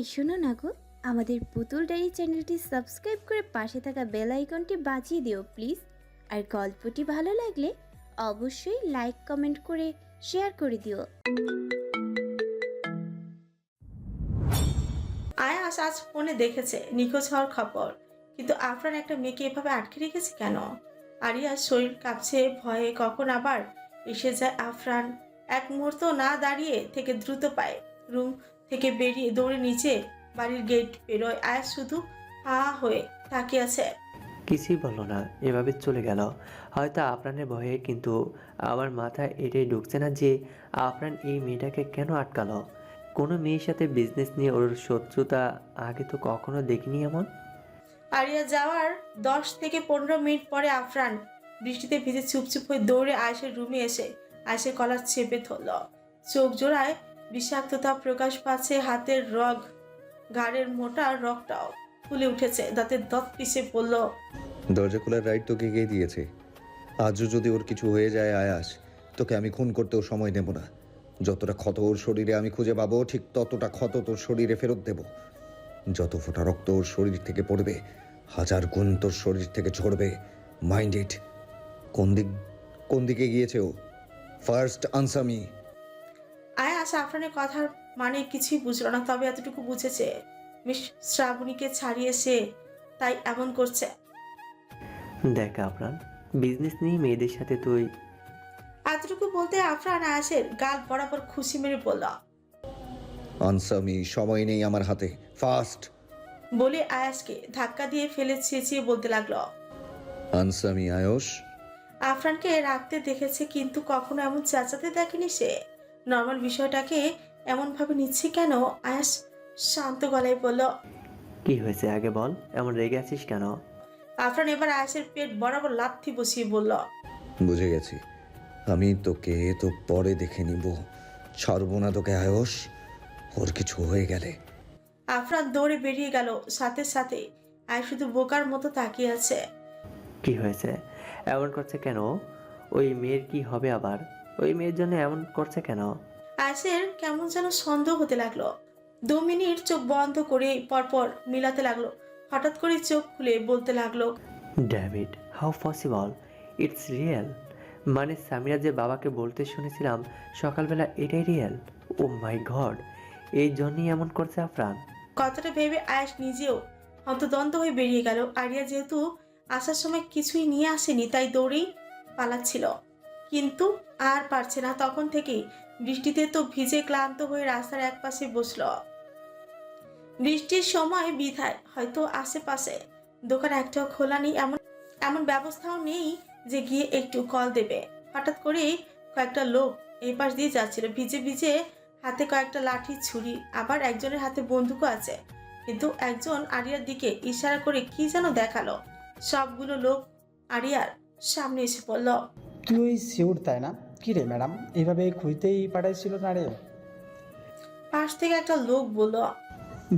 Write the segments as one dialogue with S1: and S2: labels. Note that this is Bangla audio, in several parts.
S1: এই শোনো না গো, আমাদের পুতুল ডায়েরি চ্যানেলটি সাবস্ক্রাইব করে পাশে থাকা বেল আইকনটি বাজিয়ে দিও প্লিজ। আর গল্পটি ভালো লাগলে অবশ্যই লাইক, কমেন্ট করে শেয়ার করে দিও।
S2: আয়াস আজ ফোনে দেখেছে, নিখোঁজ হওয়ার খবর। কিন্তু আফরান একটা মেয়েকে এভাবে আটকে রেখেছে কেন? আরিয়ার শরীর কাঁপছে, ভয়ে কখন আবার এসে যায় আফরান? এক মুহূর্ত না দাঁড়িয়ে থেকে দ্রুত পায়। রুম থেকে বেরিয়ে দৌড়ে নিচে বাড়ির গেট বেরোয়। আয়াস শুধু হা হয়ে তাকিয়ে আছে।
S3: কিছুই বলল না এভাবে চলে গেল। হয়তো আফরানের ভয়ে কিন্তু আমার মাথায় এটাই ঢুকছে না যে আফরান এই মেয়েটাকে কেন আটকালো? কোনো মেয়ের সাথে বিজনেস নিয়ে ওর শত্রুতা আগে তো কখনো দেখিনি এমন?
S2: আরিয়া যাওয়ার দশ থেকে পনেরো মিনিট পরে আফরান বৃষ্টিতে ভিজে চুপচুপ হয়ে দৌড়ে আয়েসের রুমে এসে আয়েসের কলার চেপে ধরল। চোখ জোড়ায় বিষাক্ততা প্রকাশ পাচ্ছে হাতের রগ। ঘাড়ের মোটা রগটাও ফুলে উঠেছে দাঁতের দত পিছে পড়ল।
S4: দরজা খোলার রাইট তোকে কে দিয়েছে? আজও যদি ওর কিছু হয়ে যায় আয়াস, তোকে আমি খুন করতেও সময় নেব না। যতটা ক্ষত ওর শরীরে আমি খুঁজে পাবো, ঠিক ততটা ক্ষত তোর শরীরে ফেরত দেব। যত ফোঁটা রক্ত ওর শরীর থেকে পড়বে, হাজার গুণ তোর শরীর থেকে ঝরবে। মাইন্ড ইট কোন দিক কোন দিকে গিয়েছে ও? ফার্স্ট আনসার
S2: আয়াস আফরানের কথার মানে কিছুই বুঝলো না তবে এতটুকু বুঝেছে। মিস শ্রাবণীকে ছাড়িয়ে সে তাই এমন করছে।
S3: দেখ আফরান বিজনেস নিয়ে মেয়েদের সাথে তুই
S2: এতটুকু বলতে আফরান আয়াসের গাল বরাবর খুশি মেরে বলল
S4: আনসার মি সময় নেই আমার হাতে। ফাস্ট
S2: বলে আয়াসকে ধাক্কা দিয়ে ফেলে চেঁচিয়ে বলতে লাগল।
S4: আনসার মি আয়স
S2: আফরানকে রাখতে দেখেছে কিন্তু কখনো এমন চেঁচাতে দেখেনি সে। নর্মাল বিষয়টাকে এমনভাবে নিচ্ছে কেন? আয়াস শান্ত গলায় বলল
S3: কি হয়েছে আগে বল? এমন রেগে আছিস কেন?
S2: আফরান এবার আয়াসের পেট বরাবর লাথি বসিয়ে বলল
S4: বুঝে গেছি। আমি তোকে তো পরে দেখে নিব। ছাড়বো না তোকে আয়স ওর কিছু হয়ে গেলে।
S2: আফরান দৌড়ে বেরিয়ে গেল। সাথে সাথে আয় শুধু বোকার মতো তাকিয়ে আছে।
S3: কি হয়েছে? এমন করছে কেন? ওই মেয়ের কি হবে আবার? ওই মেয়ের জন্য এমন করছে কেন?
S2: আয়াসের কেমন যেন সন্দেহ হতে লাগল। দু মিনিট চোখ বন্ধ করে পরপর মিলাতে লাগল। হঠাৎ করে চোখ খুলে বলতে লাগল
S3: David how possible it's real মানে সামিরা যে বাবাকে বলতে শুনেছিলাম সকালবেলা এটাই রিয়েল ও মাই গড এই জন্যই এমন করছে আফরান।
S2: কথাটা ভেবে আয়াস নিজেও হন্তদন্ত হয়ে বেরিয়ে গেল। আরিয়া যেহেতু আসার সময় কিছুই নিয়ে আসেনি তাই দৌড়েই পালাচ্ছিল। কিন্তু আর পারছে না। তখন থেকেই বৃষ্টিতে তো ভিজে ক্লান্ত হয়ে রাস্তার একপাশে বসল। বৃষ্টির সময় বিধায় হয়তো আশেপাশে দোকান একটাও খোলা নেই। এমন এমন ব্যবস্থাও নেই যে গিয়ে একটু কল দেবে। হঠাৎ করে কয়েকটা লোক এই পাশ দিয়ে যাচ্ছিল। ভিজে ভিজে হাতে কয়েকটা লাঠি, ছুরি, আবার একজনের হাতে বন্দুকও আছে। কিন্তু একজন আরিয়ার দিকে ইশারা করে কি যেন দেখাল। সবগুলো লোক আরিয়ার সামনে এসে পড়ল।
S5: তুই ওই শিউর তাই না? কি রে ম্যাডাম এইভাবে খুঁজতেই পাঠাইছিল না রে?
S2: পাশ থেকে একটা লোক বলল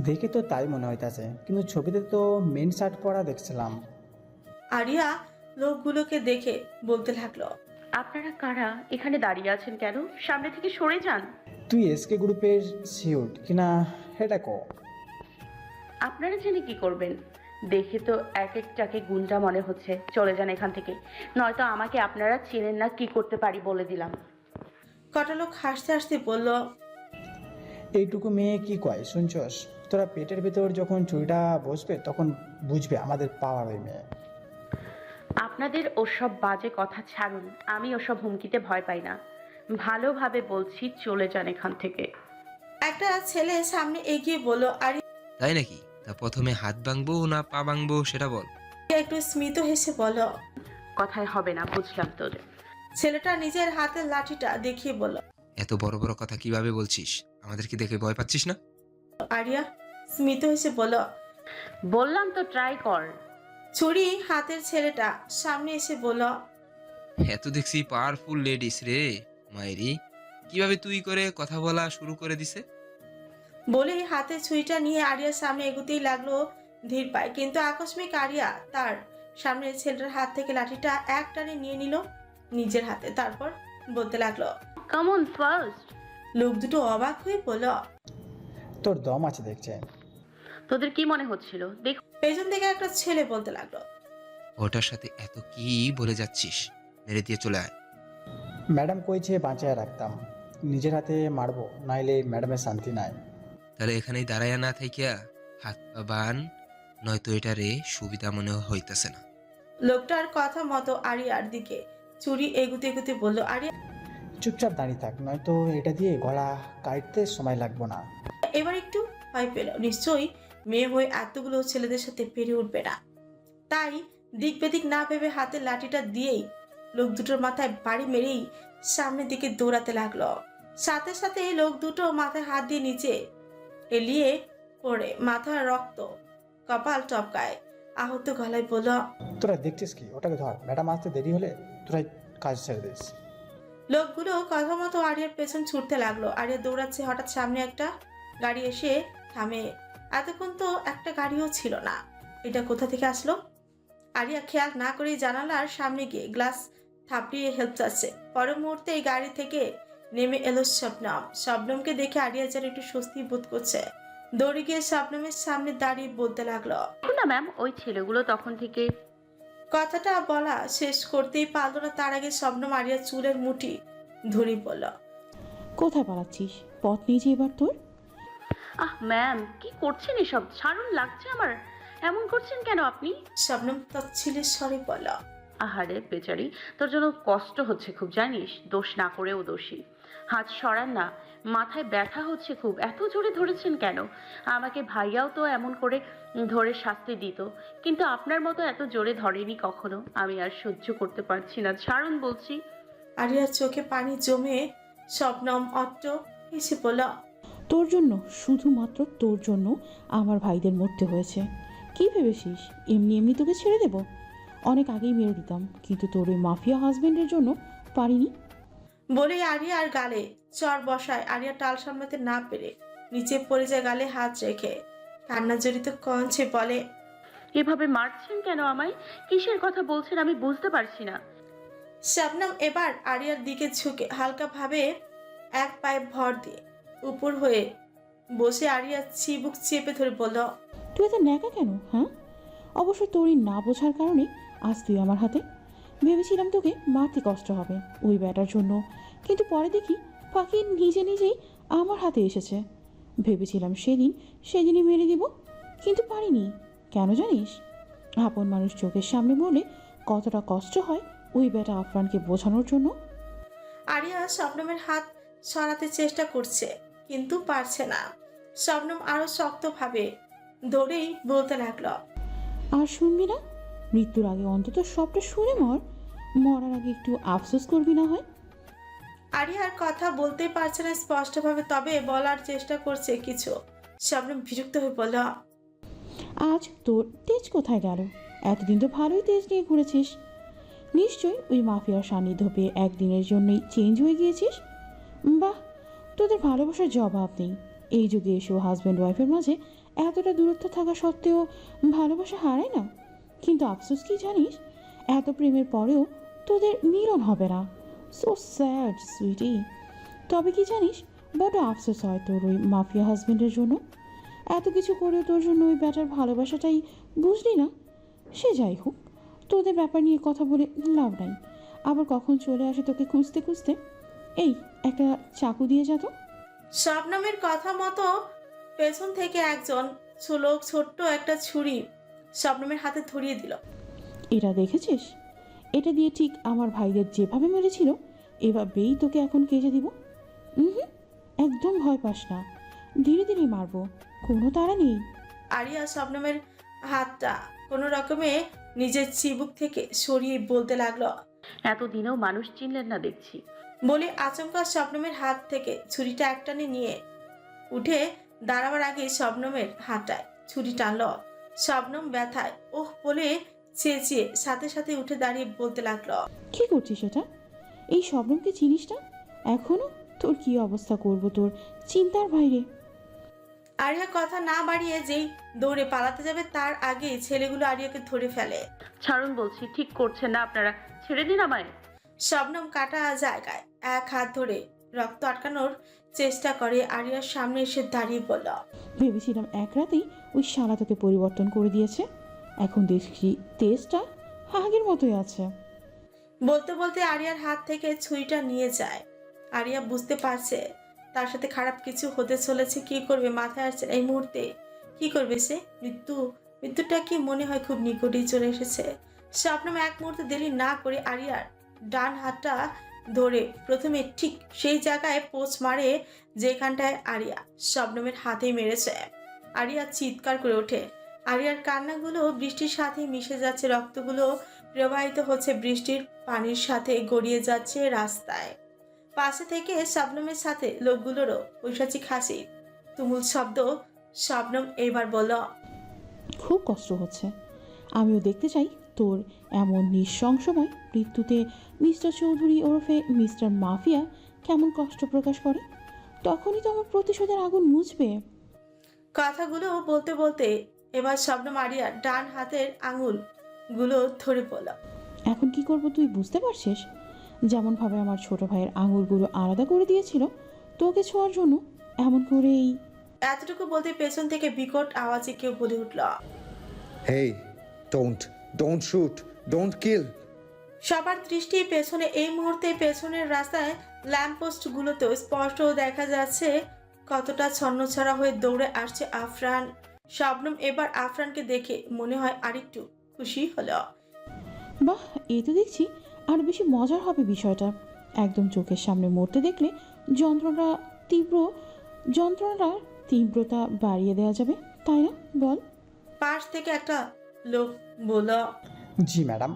S5: দেখে তো তাই মনে হইতাছে কিন্তু ছবিতে তো মেন শার্ট পরা দেখছিলাম।
S2: আরিয়া লোকগুলোকে দেখে বলতে লাগল
S6: আপনারা কারা? এখানে দাঁড়িয়ে আছেন কেন? সামনে থেকে সরে যান।
S5: তুই এসকে গ্রুপের শিউট কিনা এটা কো।
S6: আপনারা জেনে কি করবেন? দেখে তো এক একটাকে গুন্ডা মনে হচ্ছে। চলে যান এখান থেকে। নয়তো আমাকে আপনারা চেনেন না কি করতে পারি বলে দিলাম।
S2: কটা লোক হাসতে হাসতে বলল
S5: এইটুকু মেয়ে কি কয় শুনছস? তোরা পেটের ভেতর যখন চুরিটা বসবে তখন বুঝবে আমাদের পাওয়ার ওই মেয়ে।
S6: আপনাদের ওসব বাজে কথা ছাড়ুন আমি ওসব হুমকিতে ভয় পাই না। ভালোভাবে বলছি চলে যান এখান থেকে।
S2: একটা ছেলে সামনে এগিয়ে বলল আরিয়া
S7: তাই নাকি? তা প্রথমে হাত ভাঙবো না পা ভাঙবো সেটা বল।
S2: একটু স্মিত হেসে বলল
S6: কথায় হবে না বুঝলাম তো
S2: ছেলেটা নিজের হাতের লাঠিটা দেখিয়ে বলল
S7: এত বড় বড় কথা কীভাবে বলছিস? আমাদেরকে দেখে ভয় পাচ্ছিস না?
S2: আরিয়া স্মিত হেসে বলল
S6: বললাম তো ট্রাই কর।
S2: ছুরি হাতের ছেলেটা সামনে এসে বলল
S7: এত দেখছি পাওয়ারফুল লেডিস রে মায়েরি কীভাবে তুই করে কথা বলা শুরু করে দিছে?
S2: বলেই হাতে ছুরিটা নিয়ে আরিয়ার সামনে এগুতেই লাগল ধীর পায়। কিন্তু আকস্মিক আরিয়া তার সামনে ছেলেটার হাত থেকে লাঠিটা এক টানে নিয়ে নিল নিজের হাতে তারপর বলতে লাগল
S6: কামন ফার্স্ট
S2: লোক দুটো অবাক হয়ে বলল
S5: তোর দম আছে দেখছে
S6: তোদের কি মনে হচ্ছিল? দেখ
S2: পেছন থেকে একটা ছেলে বলতে লাগল
S7: ওটার সাথে এত কি বলে যাচ্ছিস? মেরে দিয়ে চলে আয়।
S5: ম্যাডাম কইছে বাঁচায় রাখতাম। নিজের হাতে মারবো নাইলে ম্যাডামের শান্তি নাই।
S7: তাহলে এখানেই দাঁড়াইয়া না থাকিয়া হাত পা বান নয়তো এটারে সুবিধা মনে হইতাছে না।
S2: লোকটার কথা মতো আরিয়ার দিকে চুরি এগুতে এগুতে বলল আরিয়া
S5: চুপচাপ দাঁড়িয়ে থাক নয়তো এটা দিয়ে গলা কাটতে সময় লাগবো না।
S2: এবার একটু ভয় পেল। নিশ্চয়ই মেয়ে হয়ে এতগুলো ছেলেদের সাথে পেরে উঠবে না। তাই দিক বেদিক না ভেবে হাতে লাঠিটা দিয়েই লোক দুটোর মাথায় বাড়ি মেরেই সামনের দিকে দৌড়াতে লাগল। সাথে সাথে লোক দুটো মাথায় হাত দিয়ে নিচে এলিয়ে পড়ে মাথার রক্ত কপাল টপকায়। আহত গলায় বলল
S5: তোরা দেখছিস কি? ওটাকে ধর। ম্যাডাম আসতে দেরি হলে তোরাই কাজ ছেড়ে দিস।
S2: লোকগুলো কথা মতো আরিয়ার পেছন ছুটতে লাগল। আরিয়া দৌড়াচ্ছে হঠাৎ সামনে একটা গাড়ি এসে থামে। এতক্ষণ তো একটা গাড়িও ছিল না। এটা কোথা থেকে আসলো? আরিয়া খেয়াল না করেই জানালার সামনে গিয়ে গ্লাস থাপড়িয়ে হেল্প চাচ্ছে। পরের মুহূর্তে এই গাড়ি থেকে নেমে এলো শবনম। শবনমকে দেখে আরিয়া যেন একটু স্বস্তি বোধ করছে। দৌড়ে গিয়ে শবনমের সামনে দাঁড়িয়ে বলতে লাগল
S6: না ম্যাম ওই ছেলেগুলো তখন থেকে
S2: কথাটা বলা শেষ করতেই পারল না তার আগে শবনম আরিয়ার চুলের মুঠি ধরি পড়ল।
S8: কোথায় পালাচ্ছিস? পথ নিয়েছি এবার তোর?
S6: আহ ম্যাম কি করছেন এসব? ছাড়ুন লাগছে আমার। এমন করছেন কেন আপনি?
S2: শবনম তচ্ছিলের স্বরে বলল
S6: আহারে বেচারি তোর জন্য কষ্ট হচ্ছে খুব জানিস? দোষ না করেও দোষী। হাত সরান না মাথায় ব্যথা হচ্ছে খুব এত জোরে ধরেছেন কেন? আমাকে ভাইয়াও তো এমন করে ধরে শাস্তি দিত কিন্তু আপনার মতো এত জোরে ধরেনি কখনো? আমি আর সহ্য করতে পারছি না ছাড়ুন বলছি।
S2: আরিয়ার চোখে পানি জমে শবনম অট্ট হেসে বলল
S8: তোর জন্য শুধুমাত্র তোর জন্য আমার ভাইদের মরতে হয়েছে। কি ভেবেছিস? এমনি এমনি তোকে ছেড়ে দেব? অনেক আগেই মেরে দিতাম কিন্তু তোর ওই মাফিয়া হাজবেন্ডের জন্য পারিনি?
S2: বলে আরিয়ার গালে চর বসায় আরিয়া টাল সামলাতে না পেরে নিচে পড়ে যায় গালে হাত রেখে। কান্না জড়িত কঞ্চে বলে
S6: এভাবে মারছেন কেন আমায়? কিসের কথা বলছেন আমি বুঝতে পারছি না।
S2: শবনম এবার আরিয়ার দিকে ঝুঁকে হালকা ভাবে এক পায়ে ভর দিয়ে উপর হয়ে বসে আরিয়ার চিবুক চেপে ধরে বলল
S8: তুই এত ন্যাকা কেন হ্যাঁ? অবশ্য তোরই না বোঝার কারণে আজ তুই আমার হাতে। ভেবেছিলাম তোকে মারতে কষ্ট হবে ওই ব্যাটার জন্য। কিন্তু পরে দেখি পাখি নিজে নিজেই আমার হাতে এসেছে। ভেবেছিলাম সেদিন সেদিনই মেরে দিব কিন্তু পারিনি। কেন জানিস? আপন মানুষ চোখের সামনে বলে কতটা কষ্ট হয় ওই ব্যাটা আফরানকে বোঝানোর জন্য।
S2: আরিয়া শবনমের হাত সরাতে চেষ্টা করছে কিন্তু পারছে না। শবনম আরও শক্তভাবে ধরেই বলতে লাগল
S8: আর শুনবি না মৃত্যুর আগে অন্তত সবটা শুনে মর। মরার আগে একটু আফসোস করবি না হয়।
S2: আরিয়ার কথা বলতেই পারছে না স্পষ্টভাবে তবে বলার চেষ্টা করছে কিছু। শবনম বিরক্ত হয়ে বলল
S8: আজ তোর তেজ কোথায় গেল? এতদিন তো ভালোই তেজ নিয়ে ঘুরেছিস। নিশ্চয়ই ওই মাফিয়ার সান্নিধ্য পেয়ে একদিনের জন্যই চেঞ্জ হয়ে গিয়েছিস? বাহ তোদের ভালোবাসার জবাব নেই। এই যুগে এসেও হাজব্যান্ড ওয়াইফের মাঝে এতটা দূরত্ব থাকা সত্ত্বেও ভালোবাসা হারায় না? কিন্তু আফসোস কি জানিস? এত প্রেমের পরেও তোদের মিলন হবে না। সো স্যাড সুইটি তবে কি জানিস বড় আফসোস হয় তোর ওই মাফিয়া হাজব্যান্ডের জন্য। এত কিছু করেও তোর জন্য ওই ব্যাটার ভালোবাসাটাই বুঝলি না? সে যাই হোক, তোদের ব্যাপার নিয়ে কথা বলে লাভ নাই। আবার কখন চলে আসে তোকে খুঁজতে খুঁজতে? এই, একটা চাকু দিয়ে যা তো।
S2: শবনমের কথা মতো পেছন থেকে একজন ছোলক ছোট্ট একটা ছুরি শবনমের হাতে ধরিয়ে দিল।
S8: এটা দেখেছিস? এটা দিয়ে ঠিক আমার ভাইদের যেভাবে মেরেছিল এভাবেই তোকে এখন কেজে দিব। হুম একদম ভয় পাস না। ধীরে ধীরে মারবো কোনো তাড়া নেই।
S2: আরিয়া শবনমের হাতটা কোনো রকমে নিজের চিবুক থেকে সরিয়ে বলতে লাগল।
S6: এতদিনেও মানুষ চিনলেন না দেখছি।
S2: বলে আচমকা শবনমের হাত থেকে ছুরিটা একটানে নিয়ে উঠে দাঁড়াবার আগে শবনমের হাঁটায় ছুরি টানল। শবনম ব্যথায় ওহ বলে চেঁচিয়ে সাথে সাথে উঠে দাঁড়িয়ে বলতে লাগল।
S8: কি করছিস এটা? এই শবনমকে চিনিস না? এখনও? তোর কি অবস্থা করব তোর? চিন্তার বাইরে।
S2: আরিয়া কথা না বাড়িয়ে যেই দৌড়ে পালাতে যাবে তার আগে ছেলেগুলো আরিয়াকে ধরে ফেলে।
S6: ছাড়ুন বলছি ঠিক করছেন না আপনারা। ছেড়ে দিন আমায়।
S2: শবনম কাটা জায়গায় এক হাত ধরে রক্ত আটকানোর চেষ্টা করে। আরিয়ার সামনে এসে দাঁড়িয়ে বলল
S8: ভেবেছিলাম এক রাতেই ওই শালা তোকে পরিবর্তন করে দিয়েছে। এখন দেখছি তেজটা হাগের মতোই আছে।
S2: বলতে বলতে আরিয়ার হাত থেকে ছুরিটা নিয়ে যায়। আরিয়া বুঝতে পারছে তার সাথে খারাপ কিছু হতে চলেছে। কি করবে মাথায় আসছে এই মুহূর্তে? কি করবে সে? মৃত্যু মৃত্যুটা কি মনে হয় খুব নিকটেই চলে এসেছে? স্বপ্নম এক মুহূর্তে দেরি না করে আরিয়ার ডান হাতটা ধরে প্রথমে ঠিক সেই জায়গায় পোচ মারে যেখানটায় আরিয়া শবনমের হাতেই মেরেছে। আরিয়া চিৎকার করে ওঠে। আরিয়ার কান্নাগুলো বৃষ্টির সাথে মিশে যাচ্ছে, রক্তগুলো প্রবাহিত হচ্ছে, বৃষ্টির পানির সাথে গড়িয়ে যাচ্ছে রাস্তায়। পাশে থেকে শবনমের সাথে লোকগুলোরও ঐশাচিক হাসি। তুমুল শব্দ। শবনম এবার বলল,
S8: খুব কষ্ট হচ্ছে। আমিও দেখতে চাই তোর এমন নৃশংসময় মৃত্যুতে মিস্টার চৌধুরী ওরফে মিস্টার মাফিয়া কেমন কষ্ট প্রকাশ করে? তখনই তো আমার প্রতিশোধের আগুন মুছবে।
S2: কথাগুলো বলতে বলতে এবার শবনম মারিয়া ডান হাতের আঙুলগুলো ধরে পড়ল।
S8: এখন কি করব তুই বুঝতে পারছিস? যেমনভাবে আমার ছোট ভাইয়ের আঙুলগুলো আলাদা করে দিয়েছিল তোকে ছোঁয়ার জন্য এমন করেই।
S2: এতটুকু বলতে পেছন থেকে বিকট আওয়াজে কেউ বলে উঠল।
S4: Hey don't don't shoot don't kill
S2: সবার দৃষ্টি পেছনে এই মুহূর্তে পেছনের রাস্তায় ল্যাম্পপোস্ট গুলোতেও স্পষ্ট দেখা যাচ্ছে কতটা ছন্নছাড়া হয়ে দৌড়ে আসছে আফরান। শবনম এবার আফরানকে দেখে মনে হয় আরেকটু খুশি হলো।
S8: বাহ এই তো দেখছি। আরও বেশি মজার হবে বিষয়টা। একদম চোখের সামনে মরতে দেখলে যন্ত্রণা তীব্র যন্ত্রণার তীব্রতা বাড়িয়ে দেওয়া যাবে তাই না? বল।
S2: পাশ থেকে একটা লোক বলল
S5: জি ম্যাডাম।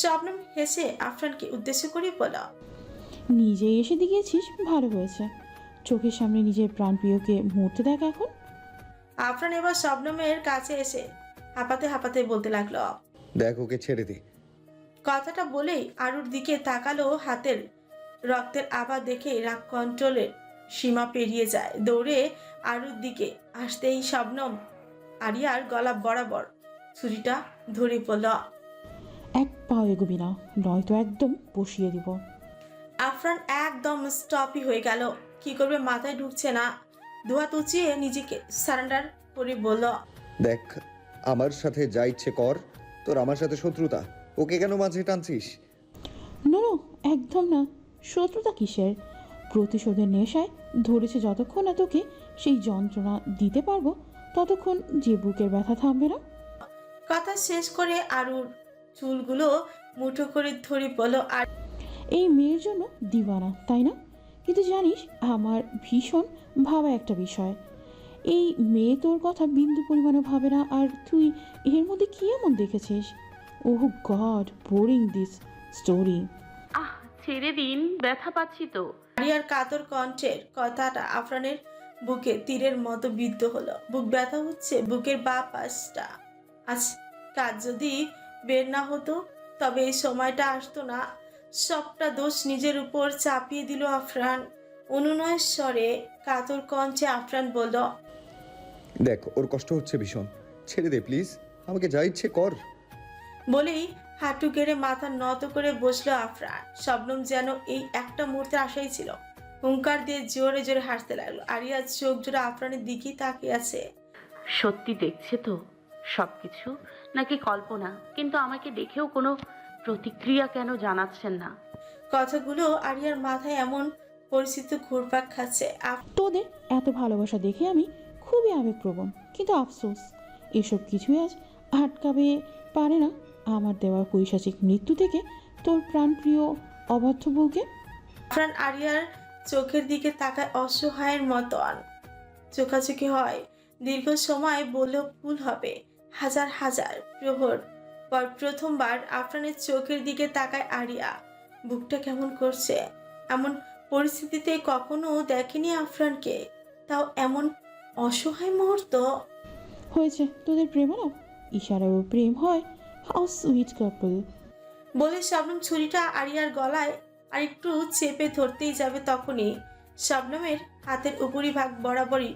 S2: শবনম হেসে আফরানকে উদ্দেশ্য করে বলল
S8: নিজেই এসে দিয়েছিস ভালো হয়েছে। চোখের সামনে নিজের প্রাণপ্রিয়কে মরতে দেখ এখন।
S2: আফরান এবার শবনমের কাছে এসে হাঁপাতে হাঁপাতে বলতে লাগল
S4: দেখ ওকে ছেড়ে দে।
S2: কথাটা বলেই আরুর দিকে তাকালো হাতের রক্তের আবার দেখে রাগ কন্ট্রোলের সীমা পেরিয়ে যায়। দৌড়ে আরুর দিকে আসতেই শবনম আরিয়ার গলা বরাবর ছুরিটা ধরে পড়ল
S8: এক পাও এগোবি না নয়তো একদম বসিয়ে দিব।
S2: আফরান একদম স্টপই হয়ে গেল। কি করবে মাথায় ঢুকছে না। দুহাত উঁচিয়ে নিজেকে সারেন্ডার করে বলল
S4: দেখ আমার সাথে যা ইচ্ছে কর তোর আমার সাথে শত্রুতা। ওকে কেন মাঝে টানছিস?
S8: নো নো একদম না। শত্রুতা কিসের? প্রতিশোধের নেশায় ধরেছে যতক্ষণ না তোকে সেই যন্ত্রণা দিতে পারব ততক্ষণ যে বুকের ব্যথা থামবে না
S2: কথা শেষ করে আরুর চুলগুলো মুঠো করে ধরে বলো আর
S8: এই মেয়ের জন্য দিওয়ানা তাই না? কিন্তু জানিস আমার ভীষণ ভাবা একটা বিষয়। এই মেয়ে তোর কথা বিন্দু পরিমাণও ভাবে না আর তুই এর মধ্যে কি এমন দেখেছিস? Oh god boring this story
S6: ah ছেড়ে দিন ব্যথা পাচ্ছি তো।
S2: আরিয়ার কাতর কণ্ঠের কথাটা আফরানের বুকে তীরের মতো বিদ্ধ হলো। বুক ব্যথা হচ্ছে বুকের বা পাশটা। আজ কাজ যদি বের না হতো তবে এই সময়টা আসতো না। সবটা দোষ নিজের উপর চাপিয়ে দিল আফরান। অনুনয় স্বরে কাতর কঞ্চে আফরান বলল
S4: দেখ ওর কষ্ট হচ্ছে ভীষণ। ছেড়ে দে প্লিজ আমাকে যা ইচ্ছে কর।
S2: বলেই হাঁটু গেড়ে মাথা নত করে বসল আফরান। শবনম যেন এই একটা মুহূর্তে আশাই ছিল। হুঙ্কার দিয়ে জোরে জোরে হাসতে লাগল। আরিয়া চোখ জোরে আফরানের দিকেই তাকিয়ে আছে।
S6: সত্যি দেখছে তো? সব কিছু নাকি কল্পনা কিন্তু আমাকে দেখেও কোনো প্রতিক্রিয়া কেন জানাচ্ছেন না?
S2: কথাগুলো আরিয়ার মাথায় এমন পরিস্থিতি ঘুরপাক খাচ্ছে। আফ-
S8: তোদের এত ভালোবাসা দেখে আমি খুবই আবেগপ্রবণ কিন্তু আফসোস এসব কিছুই আজ আটকাবে পারে না আমার দেওয়া পৈশাচিক মৃত্যু থেকে তোর প্রাণপ্রিয় অবাধ্য বউকে।
S2: আফরান আরিয়ার চোখের দিকে তাকায় অসহায়ের মতন। চোখাচোখি হয় দীর্ঘ সময় বললেও ভুল হবে। হাজার হাজার। প্রহর পর প্রথমবার আফরানের চোখের দিকে তাকায় আরিয়া। বুকটা কেমন করছে? এমন পরিস্থিতিতে কখনো দেখেনি আফরানকে? তাও এমন অসহায় মুহূর্ত?
S8: হয়েছে তোদের প্রেম আলাপ ইশারাও প্রেম হয়। হাউ সুইট কাপল
S2: বলে শবনম ছুরিটা আরিয়ার গলায় আর একটু চেপে ধরতেই যাবে তখনই। শবনমের হাতের উপরিভাগ বরাবরই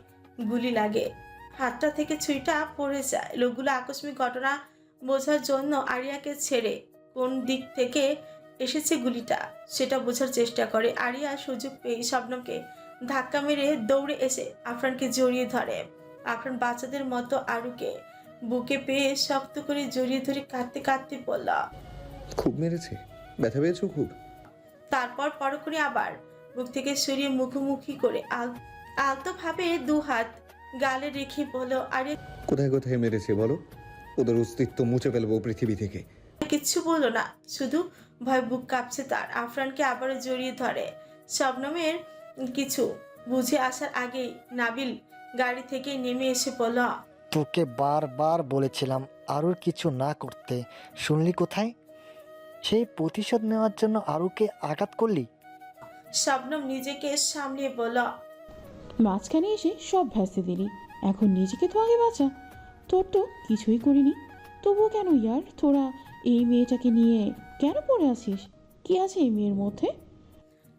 S2: গুলি লাগে। হাতটা থেকে ছুরিটা পড়ে যায়। লোকগুলো আকস্মিক ঘটনা বোঝার জন্য আরিয়াকে ছেড়ে কোন দিক থেকে এসেছে গুলিটা সেটা বোঝার চেষ্টা করে। আরিয়া সুযোগ পেয়ে স্বপ্নকে ধাক্কা মেরে দৌড়ে এসে আফরানকে জড়িয়ে ধরে। আফরান বাচ্চাদের মতো আরুকে বুকে পেয়ে শক্ত করে জড়িয়ে ধরে কাঁদতে কাঁদতে বলল
S4: খুব মেরেছে ব্যথা পেয়েছ খুব।
S2: তারপর পরক্ষণে আবার বুক থেকে সরিয়ে মুখোমুখি করে আল আলতোভাবে দু হাত গালে রেখে বলল আরে
S4: কোথায় কোথায় মেরেছে বলো? ওদের অস্তিত্ব মুছে ফেলব পৃথিবী থেকে।
S2: কিচ্ছু বলল না শুধু ভয় বুক কাঁপছে তার। আফরানকে আবারও জড়িয়ে ধরে। শবনমের কিছু বুঝে আসার আগেই নাবিল গাড়ি থেকে নেমে এসে বলল
S9: তোকে বারবার বলেছিলাম আরুর কিছু না করতে। শুনলি কোথায়? সেই প্রতিশোধ নেওয়ার জন্য আরুকে আঘাত করলি?
S2: শবনম নিজেকে সামলিয়ে বলল
S8: মাঝখানে এসে সব ভ্যাসে দিলি। এখন নিজেকে তো আগে বাঁচা। তোর তো কিছুই করিনি। তবুও কেন ইয়ার? তোরা এই মেয়েটাকে নিয়ে কেন পড়ে আছিস? কি আছে এই মেয়ের মধ্যে?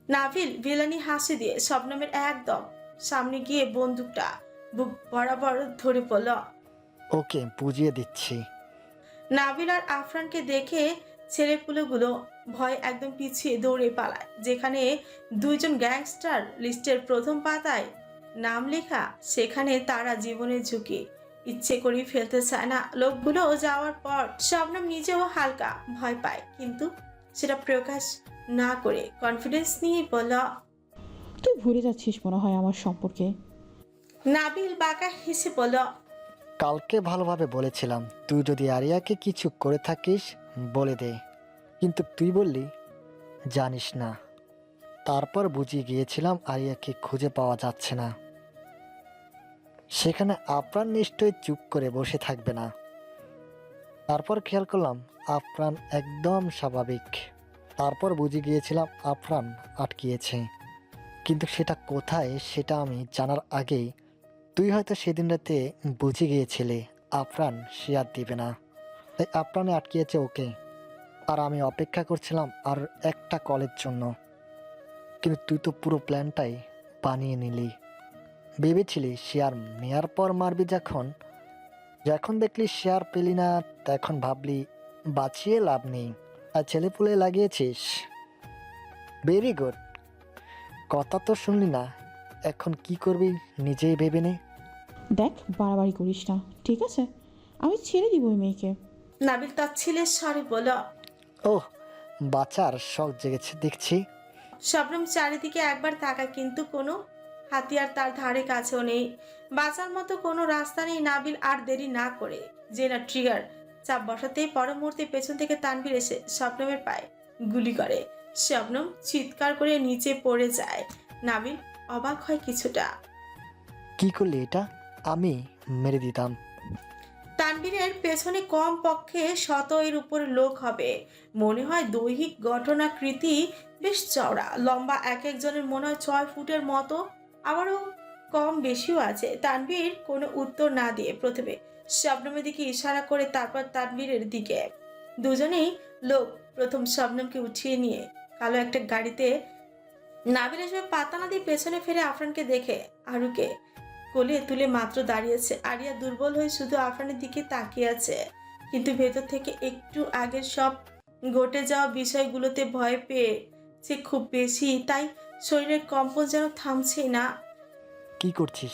S2: নাভিল ভিলানি হাসি দিয়ে শবনমের একদম সামনে গিয়ে বন্দুকটা বুক বরাবর ধরে পড়ল।
S9: ওকে বুঝিয়ে দিচ্ছি।
S2: নাভিল আর আফরানকে দেখে ছেলেপুলেগুলো ভয় একদম পিছিয়ে দৌড়ে পালায় যেখানে দুইজন গ্যাংস্টার লিস্টের প্রথম পাতায় নাম লেখা সেখানে তারা জীবনের ঝুঁকি। ইচ্ছে করে ফেলতে চায় না লোকগুলো যাওয়ার পর শবনম নিজেও হালকা ভয় পায়। কিন্তু সেটা প্রকাশ না করে কনফিডেন্স নিয়ে বলল
S8: তুই ভুলে যাচ্ছিস মনে হয় আমার সম্পর্কে?
S2: নাবিল বাঁকা হেসে বলল
S9: কালকে ভালোভাবে বলেছিলাম তুই যদি আরিয়াকে কিছু করে থাকিস বলে দে। কিন্তু তুই বললি জানিস না। তারপর বুঝিয়ে গিয়েছিলাম আরিয়াকে খুঁজে পাওয়া যাচ্ছে না। সেখানে আপ্রাণ নিশ্চয়ই চুপ করে বসে থাকবে না। তারপর খেয়াল করলাম, আপ্রাণ একদম স্বাভাবিক। তারপর বুঝে গিয়েছিলাম আফরান আটকিয়েছে। কিন্তু সেটা কোথায় সেটা আমি জানার আগেই তুই হয়তো সেদিন রাতে বুঝে গিয়েছিলে আফরান সে আর দিবে না। তাই আফরানে আটকিয়েছে ওকে। আর আমি অপেক্ষা করছিলাম আর একটা কলের জন্য। কিন্তু তুই তো পুরো প্ল্যানটাই বানিয়ে নিলি। ভেবেছিলি শেয়ার নেয়ার পর মারবি যখন? যখন দেখলি শেয়ার পেলি না তখন ভাবলি বাঁচিয়ে লাভ নেই। আর ছেলেপুলে লাগিয়েছিস? ভেরি গুড কথা তো শুনলি না। এখন কি করবি নিজেই ভেবে নে।
S8: দেখ বাড়াবাড়ি করিস না ঠিক আছে? আমি ছেড়ে দিব ওই মেয়েকে।
S2: নাবিল তার ছেলের স্বরে বলল
S9: ওহ বাচ্চার শখ জেগেছে দেখছি।
S2: শবনম চারিদিকে একবার তাকায় কিন্তু কোনো হাতিয়ার তার ধারে কাছেও নেই। বাঁচার মতো কোনো রাস্তা নেই নাবিল আর দেরি না করে। যে না ট্রিগার চাপ বসাতেই পর মুহূর্তে পেছন থেকে তানভীর এসে স্বপ্নমের পায়ে গুলি করে। স্বপ্নম চিৎকার করে নিচে পড়ে যায়। নাবিল অবাক হয় কিছুটা।
S9: কি করলে এটা? আমি মেরে দিতাম।
S2: তানবীরের পেছনে কম পক্ষে শত এর উপর লোক হবে। মনে হয় দৈহিক গঠনাকৃতি বেশ চওড়া। লম্বা এক একজনের মনে হয় ছয় ফুটের মতো। আবারও কম বেশিও আছে। তানবীর কোনো উত্তর না দিয়ে প্রথমে শবনমের দিকে ইশারা করে তারপর তানবীরের দিকে। দুজনেই লোক প্রথম শবনমকে উঠিয়ে নিয়ে কালো একটা গাড়িতে নাবিল এসে পাতা না দিয়ে পেছনে ফিরে আফরানকে দেখে আরুকে কোলে তুলে মাত্র দাঁড়িয়েছে। আরিয়া দুর্বল হয়ে শুধু আফরানের দিকে তাকিয়ে আছে। কিন্তু ভেতর থেকে একটু আগের সব ঘটে যাওয়া বিষয়গুলোতে ভয় পেয়ে সে খুব বেশি, তাই শরীরের কম্পন যেন থামছে না।
S9: কি করছিস?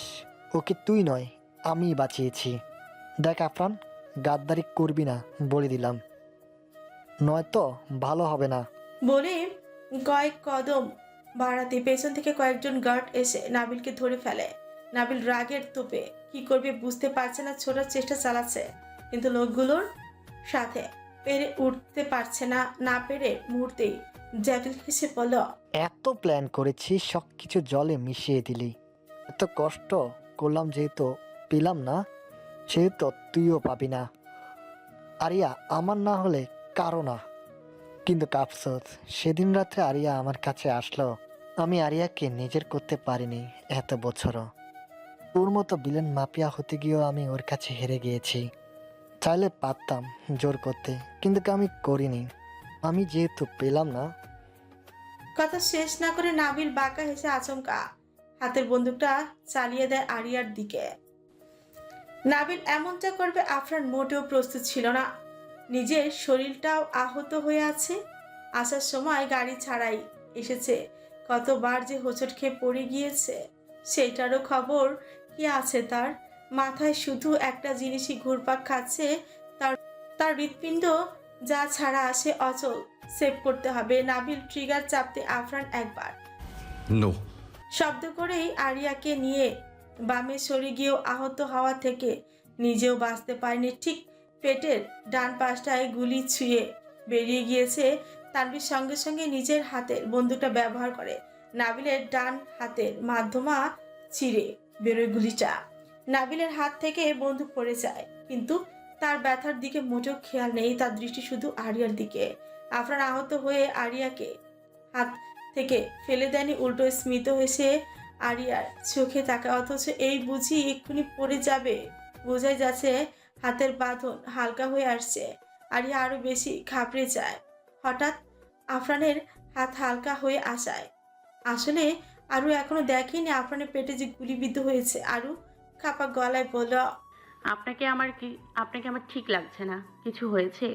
S9: ওকে তুই নয় আমি বাঁচিয়েছি। দেখ আফরান গাদ্দারি করবি না বলে দিলাম। নয়তো ভালো হবে না।
S2: বলে কয়েক কদম বাড়াতে পেছন থেকে কয়েকজন গার্ড এসে নাবিলকে ধরে ফেলে। নাবিল রাগের তোপে কি করবে বুঝতে পারছে না ছোটার চেষ্টা চালাচ্ছে। কিন্তু লোকগুলোর সাথে পেরে উঠতে পারছে না না পেরে মুহূর্তেই জ্যাকেল হেসে বলল,
S9: এত প্ল্যান করেছি সব কিছু জলে মিশিয়ে দিলি। এত কষ্ট করলাম যেহেতু পেলাম না, সেহেতু তুইও পাবি না। আরিয়া, আমার না হলে কারও না। কিন্তু কাপসত সেদিন রাত্রে আরিয়া আমার কাছে আসলো। আমি আরিয়াকে নিজের করতে পারিনি এত বছরও। ওর মতো বিলেন মাপিয়া হতে গিয়েও আমি ওর কাছে হেরে গিয়েছি। চাইলে পারতাম জোর করতে, কিন্তু আমি করিনি। আমি যেহেতু পেলাম না।
S2: কথা শেষ না করে নাবিল বাঁকা হেসে আচমকা। হাতের বন্দুকটা চালিয়ে দেয় আরিয়ার দিকে। নাবিল এমনটা করবে আফরান মোটেও প্রস্তুত ছিল না। নিজের শরীরটাও আহত হয়ে আছে। আসার সময় গাড়ি ছাড়াই এসেছে। কতবার যে হোঁচট খেয়ে পড়ে গিয়েছে সেটারও খবর কি আছে তার? মাথায় শুধু একটা জিনিসই ঘুরপাক খাচ্ছে, তার তার হৃৎপিণ্ড যা ছাড়া আসে অচল। সেভ করতে হবে। নাবিল ট্রিগার চাপতে আফরান একবার।
S4: নো।
S2: শব্দ করেই আরিয়াকে নিয়ে বামে সরে গিয়েও আহত হওয়া থেকে নিজেও বাঁচতে পারেনি। ঠিক পেটের ডান পাশটায় গুলি ছুঁয়ে বেরিয়ে গিয়েছে তানভীর। সঙ্গে সঙ্গে নিজের হাতের বন্দুকটা ব্যবহার করে নাবিলের ডান হাতের মাধ্যমা ছিঁড়ে বেরোয় গুলিটা। নাবিলের হাত থেকে বন্দুক পড়ে যায় কিন্তু তার ব্যথার দিকে মোটেও খেয়াল নেই, তার দৃষ্টি শুধু আরিয়ার দিকে। আফরান আহত হয়ে আরিয়াকে হাত থেকে ফেলে দেয়নি, উল্টো স্মিত হয়েছে আরিয়ার চোখে তাকা, অথচ এই বুঝি এক্ষুনি পড়ে যাবে। বোঝাই যাচ্ছে হাতের বাঁধন হালকা হয়ে আসছে। আরিয়া আরও বেশি ঘাবড়ে যায়। হঠাৎ আফরানের হাত হালকা হয়ে আসায়। আসলে আরু এখনও দেখেনি আফরানের পেটে যে গুলিবিদ্ধ হয়েছে। আরু খাপা গলায় বলল
S6: আপনাকে আমার কি আপনাকে আমার ঠিক লাগছে না? কিছু হয়েছে?